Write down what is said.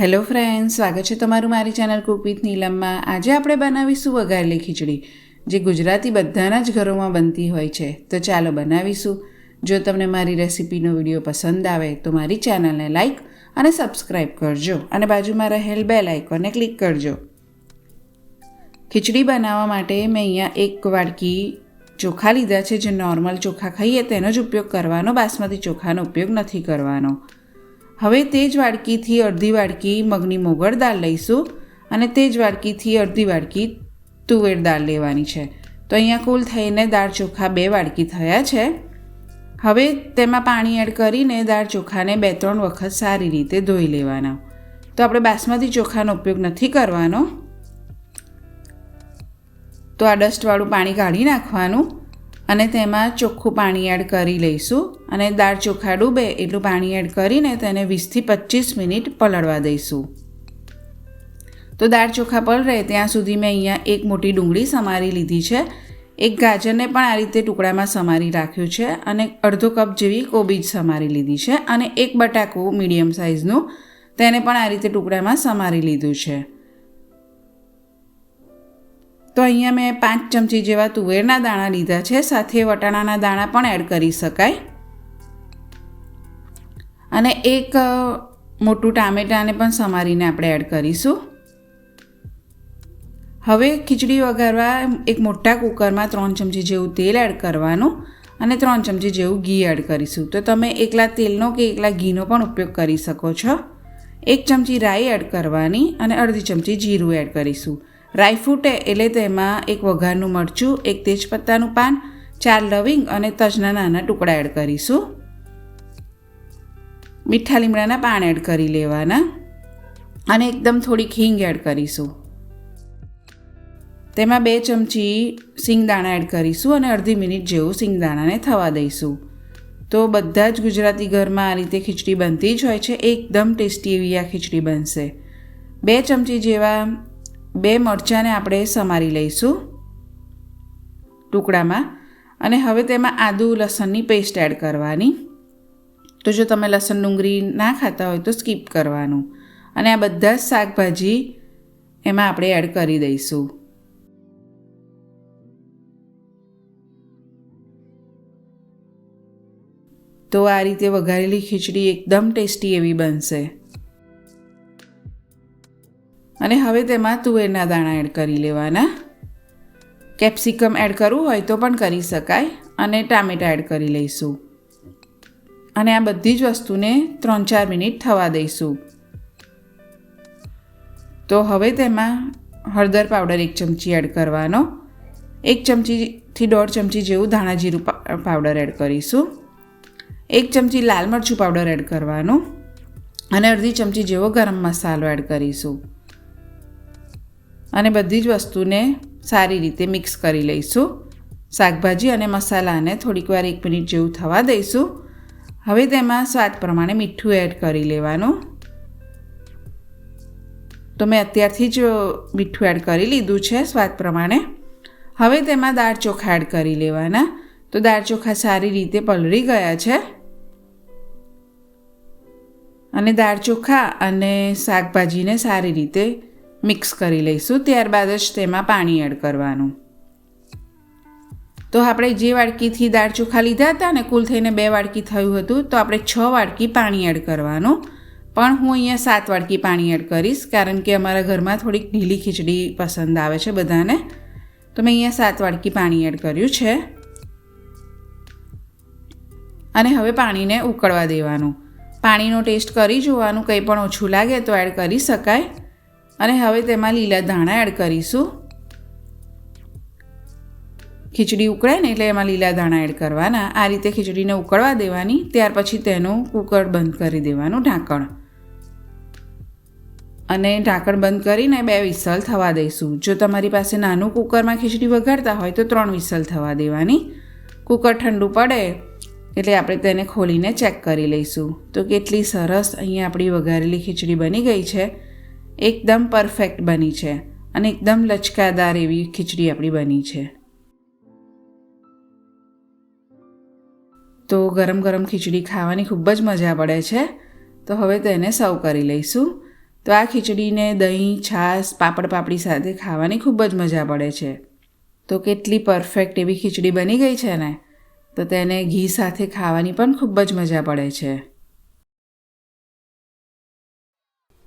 Hello friend સ્વાગત છે તમારું મારી ચેનલ કુક વિથ નીલમમાં. આજે આપણે બનાવીશું વઘારેલી ખીચડી, જે ગુજરાતી બધાના જ ઘરોમાં બનતી હોય છે. તો ચાલો બનાવીશું. જો તમને મારી રેસિપીનો વીડિયો પસંદ આવે, તો મારી ચેનલને લાઇક અને સબસ્ક્રાઇબ કરજો અને બાજુમાં રહેલ બે લાઇકોને ક્લિક કરજો. ખીચડી બનાવવા માટે મેં અહીંયા એક વાડકી ચોખા લીધા છે. જે નોર્મલ ચોખા ખાઈએ તેનો જ ઉપયોગ કરવાનો, બાસમતી ચોખાનો ઉપયોગ નથી કરવાનો. હવે તે જ વાડકીથી અડધી વાડકી મગની મોગળ દાળ લઈશું અને તે જ વાડકીથી અડધી વાડકી તુવેર દાળ લેવાની છે. તો અહીંયા કુલ થઈને દાળ ચોખા બે વાડકી થયા છે. હવે તેમાં પાણી એડ કરીને દાળ ચોખાને બે ત્રણ વખત સારી રીતે ધોઈ લેવાના. તો આપણે બાસમતી ચોખાનો ઉપયોગ નથી કરવાનો. તો આ ડસ્ટવાળું પાણી કાઢી નાખવાનું. અને તેમાં ચોખ્ખું પાણી એડ કરી લઈશું અને દાળ ચોખા ડૂબે એટલું પાણી એડ કરીને તેને વીસથી પચીસ મિનિટ પલળવા દઈશું. તો દાળ ચોખા પલળે ત્યાં સુધી મેં અહીંયા એક મોટી ડુંગળી સમારી લીધી છે. એક ગાજરને પણ આ રીતે ટુકડામાં સમારી રાખ્યું છે અને અડધો કપ જેવી કોબીજ સમારી લીધી છે અને એક બટાકું મીડિયમ સાઇઝનું તેને પણ આ રીતે ટુકડામાં સમારી લીધું છે. તો અહીંયા મેં પાંચ ચમચી જેવા તુવેરના દાણા લીધા છે. સાથે વટાણાના દાણા પણ એડ કરી શકાય. અને એક મોટું ટામેટાને પણ સમારીને આપણે એડ કરીશું. હવે ખીચડી વઘારવા એક મોટા કુકરમાં ત્રણ ચમચી જેવું તેલ એડ કરવાનું અને ત્રણ ચમચી જેવું ઘી એડ કરીશું. તો તમે એકલા તેલનો કે એકલા ઘીનો પણ ઉપયોગ કરી શકો છો. એક ચમચી રાઈ એડ કરવાની અને અડધી ચમચી જીરું એડ કરીશું. રાઈ એટલે તેમાં એક વઘારનું મરચું, એક તેજપત્તાનું પાન, ચાર લવિંગ અને તજના નાના ટુકડા એડ કરીશું. મીઠા લીમડાના પાન એડ કરી લેવાના અને એકદમ થોડીક હિંગ એડ કરીશું. તેમાં બે ચમચી સિંગદાણા એડ કરીશું અને અડધી મિનિટ જેવું સિંગદાણાને થવા દઈશું. તો બધા જ ગુજરાતી ઘરમાં આ રીતે ખીચડી બનતી જ હોય છે. એકદમ ટેસ્ટી એવી આ ખીચડી બનશે. બે ચમચી જેવા બે મરચાંને આપણે સમારી લઈશું ટુકડામાં અને હવે તેમાં આદુ લસણની પેસ્ટ એડ કરવાની. તો જો તમે લસણ ડુંગળી ના ખાતા હોય તો સ્કીપ કરવાનું. અને આ બધા જ શાકભાજી એમાં આપણે એડ કરી દઈશું. તો આ રીતે વઘારેલી ખીચડી એકદમ ટેસ્ટી એવી બનશે. અને હવે તેમાં તુવેરના દાણા એડ કરી લેવાના. કેપ્સિકમ એડ કરવું હોય તો પણ કરી શકાય અને ટામેટાં એડ કરી લઈશું. અને આ બધી જ વસ્તુને ત્રણ ચાર મિનિટ થવા દઈશું. તો હવે તેમાં હળદર પાવડર એક ચમચી એડ કરવાનો. એક ચમચીથી દોઢ ચમચી જેવું ધાણા જીરું પાવડર એડ કરીશું. એક ચમચી લાલ મરચું પાવડર એડ કરવાનું. અને અડધી ચમચી જેવો ગરમ મસાલો એડ કરીશું. અને બધી જ વસ્તુને સારી રીતે મિક્સ કરી લઈશું. શાકભાજી અને મસાલાને થોડીક વાર એક મિનિટ જેવું થવા દઈશું. હવે તેમાં સ્વાદ પ્રમાણે મીઠું એડ કરી લેવાનું. તો મેં અત્યારથી જ મીઠું એડ કરી લીધું છે સ્વાદ પ્રમાણે. હવે તેમાં દાળ ચોખા એડ કરી લેવાના. તો દાળ ચોખા સારી રીતે પલળી ગયા છે. અને દાળ ચોખા અને શાકભાજીને સારી રીતે મિક્સ કરી લઈશું, ત્યારબાદ જ તેમાં પાણી એડ કરવાનું. તો આપણે જે વાડકીથી દાળ ચોખા લીધા હતા ને, કુલ થઈને બે વાડકી થયું હતું, તો આપણે છ વાડકી પાણી એડ કરવાનું. પણ હું અહીંયા સાત વાડકી પાણી એડ કરીશ, કારણ કે અમારા ઘરમાં થોડીક ઢીલી ખીચડી પસંદ આવે છે બધાને. તો મેં અહીંયા સાત વાડકી પાણી એડ કર્યું છે. અને હવે પાણીને ઉકળવા દેવાનું. પાણીનો ટેસ્ટ કરી જોવાનું, કંઈ પણ ઓછું લાગે તો એડ કરી શકાય. અને હવે તેમાં લીલા ધાણા એડ કરીશું. ખીચડી ઉકળે ને એટલે એમાં લીલા ધાણા એડ કરવાના. આ રીતે ખીચડીને ઉકળવા દેવાની, ત્યાર પછી તેનું કુકર બંધ કરી દેવાનું ઢાંકણ. અને ઢાંકણ બંધ કરીને બે વિસલ થવા દઈશું. જો તમારી પાસે નાનું કુકરમાં ખીચડી વઘારતા હોય તો ત્રણ વિસલ થવા દેવાની. કુકર ઠંડુ પડે એટલે આપણે તેને ખોલીને ચેક કરી લઈશું. તો કેટલી સરસ અહીંયા આપણી વઘારેલી ખીચડી બની ગઈ છે. એકદમ પરફેક્ટ બની છે અને એકદમ લચકાદાર એવી ખીચડી આપણી બની છે. તો ગરમ ગરમ ખીચડી ખાવાની ખૂબ જ મજા પડે છે. તો હવે તેને સર્વ કરી લઈશું. તો આ ખીચડીને દહીં, છાશ, પાપડ પાપડી સાથે ખાવાની ખૂબ જ મજા પડે છે. તો કેટલી પરફેક્ટ એવી ખીચડી બની ગઈ છે ને? તો તેને ઘી સાથે ખાવાની પણ ખૂબ જ મજા પડે છે.